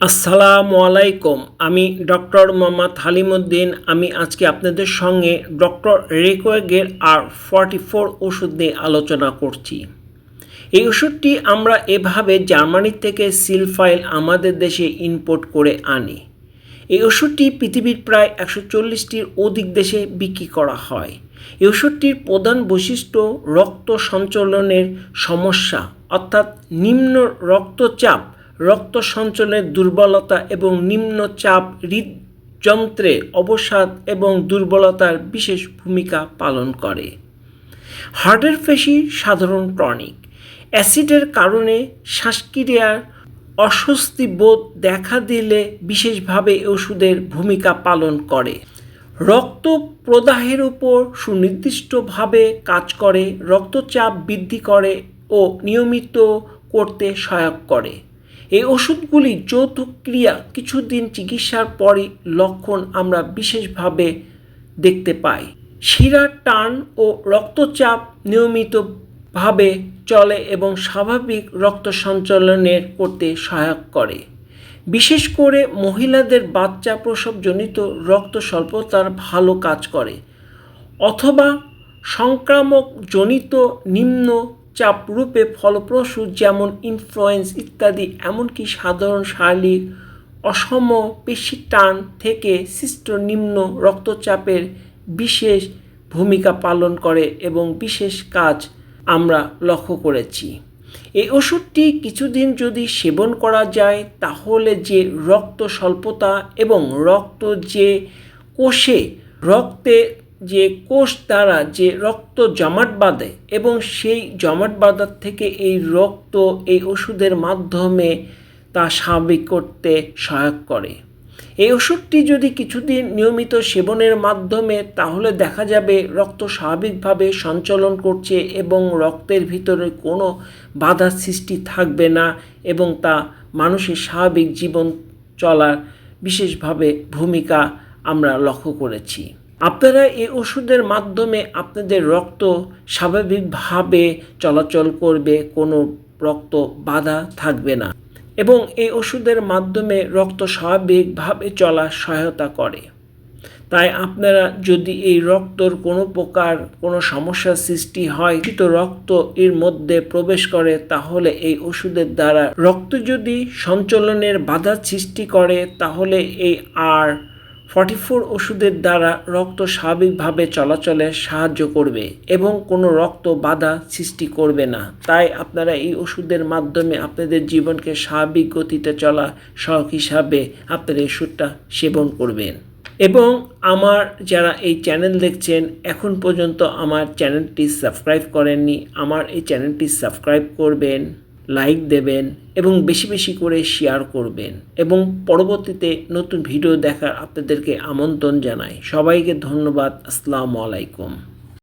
আসসালামু আলাইকুম। আমি ডক্টর মোহাম্মদ হালিমুদ্দিন। আমি আজকে আপনাদের সঙ্গে ডক্টর রেকোয়েগের আর ফর্টি ফোর ওষুধ নিয়ে আলোচনা করছি। এই ওষুধটি আমরা এভাবে জার্মানি থেকে সিল ফাইল আমাদের দেশে ইম্পোর্ট করে আনি। এই ওষুধটি পৃথিবীর প্রায় একশো চল্লিশটির অধিক দেশে বিক্রি করা হয়। এই ওষুধটির প্রধান বৈশিষ্ট্য রক্ত সঞ্চালনের সমস্যা, অর্থাৎ নিম্ন রক্তচাপ রক্ত সঞ্চালনের দুর্বলতা এবং নিম্নচাপ হৃদযন্ত্রে অবসাদ এবং দুর্বলতার বিশেষ ভূমিকা পালন করে। হার্টের পেশি সাধারণ টনিক অ্যাসিডের কারণে শ্বাসক্রিয়ার অস্বস্তি বোধ দেখা দিলে বিশেষভাবে ওষুধের ভূমিকা পালন করে। রক্ত প্রদাহের উপর সুনির্দিষ্টভাবে কাজ করে, রক্তচাপ বৃদ্ধি করে ও নিয়মিত করতে সহায়ক করে। এই ওষুধগুলি যৌথ ক্রিয়া কিছুদিন চিকিৎসার পরই লক্ষণ আমরা বিশেষভাবে দেখতে পাই। শিরার টান ও রক্তচাপ নিয়মিতভাবে চলে এবং স্বাভাবিক রক্ত সঞ্চালনের করতে সহায়ক করে। বিশেষ করে মহিলাদের বাচ্চা প্রসবজনিত রক্ত স্বল্পতার ভালো কাজ করে। অথবা সংক্রামক জনিত নিম্ন চাপ রূপে ফলপ্রসূ যেমন ইনফ্লুয়েন্স ইত্যাদি, এমনকি সাধারণ শারীরিক অসম পেশি টান থেকে সৃষ্ট নিম্ন রক্তচাপের বিশেষ ভূমিকা পালন করে এবং বিশেষ কাজ আমরা লক্ষ্য করেছি। এই ওষুধটি কিছুদিন যদি সেবন করা যায়, তাহলে যে রক্ত স্বল্পতা এবং রক্ত যে কোষে রক্তে যে কোষ দ্বারা যে রক্ত জমাট বাঁধে এবং সেই জমাট বাঁধার থেকে এই রক্ত এই ওষুধের মাধ্যমে তা স্বাভাবিক করতে সহায়ক করে। এই ওষুধটি যদি কিছুদিন নিয়মিত সেবনের মাধ্যমে, তাহলে দেখা যাবে রক্ত স্বাভাবিকভাবে সঞ্চালন করছে এবং রক্তের ভিতরে কোনো বাধা সৃষ্টি থাকবে না এবং তা মানুষের স্বাভাবিক জীবন চলার বিশেষভাবে ভূমিকা আমরা লক্ষ্য করেছি। আপনারা এই ওষুধের মাধ্যমে আপনাদের রক্ত স্বাভাবিকভাবে চলাচল করবে, কোনো রক্ত বাধা থাকবে না এবং এই ওষুধের মাধ্যমে রক্ত স্বাভাবিকভাবে চলার সহায়তা করে। তাই আপনারা যদি এই রক্তর কোনো প্রকার কোনো সমস্যার সৃষ্টি হয় কিন্তু রক্ত এর মধ্যে প্রবেশ করে, তাহলে এই ওষুধের দ্বারা রক্ত যদি সঞ্চালনের বাধা সৃষ্টি করে, তাহলে এই আর ফর্টি ফোর ওষুধের দ্বারা রক্ত স্বাভাবিকভাবে চলাচলে সাহায্য করবে এবং কোনো রক্ত বাধা সৃষ্টি করবে না। তাই আপনারা এই ওষুধের মাধ্যমে আপনাদের জীবনকে স্বাভাবিক গতিতে চলা শখ হিসাবে আপনারা এই ওষুধটা সেবন করবেন। এবং আমার যারা এই চ্যানেল দেখছেন, এখন পর্যন্ত আমার চ্যানেলটি সাবস্ক্রাইব করেননি, আমার এই চ্যানেলটি সাবস্ক্রাইব করবেন। লাইক দেবেন এবং বেশি বেশি করে শেয়ার করবেন। এবং পরবর্তীতে নতুন ভিডিও দেখার আপনাদেরকে আমন্ত্রণ জানাই। সবাইকে ধন্যবাদ। আসসালামু আলাইকুম।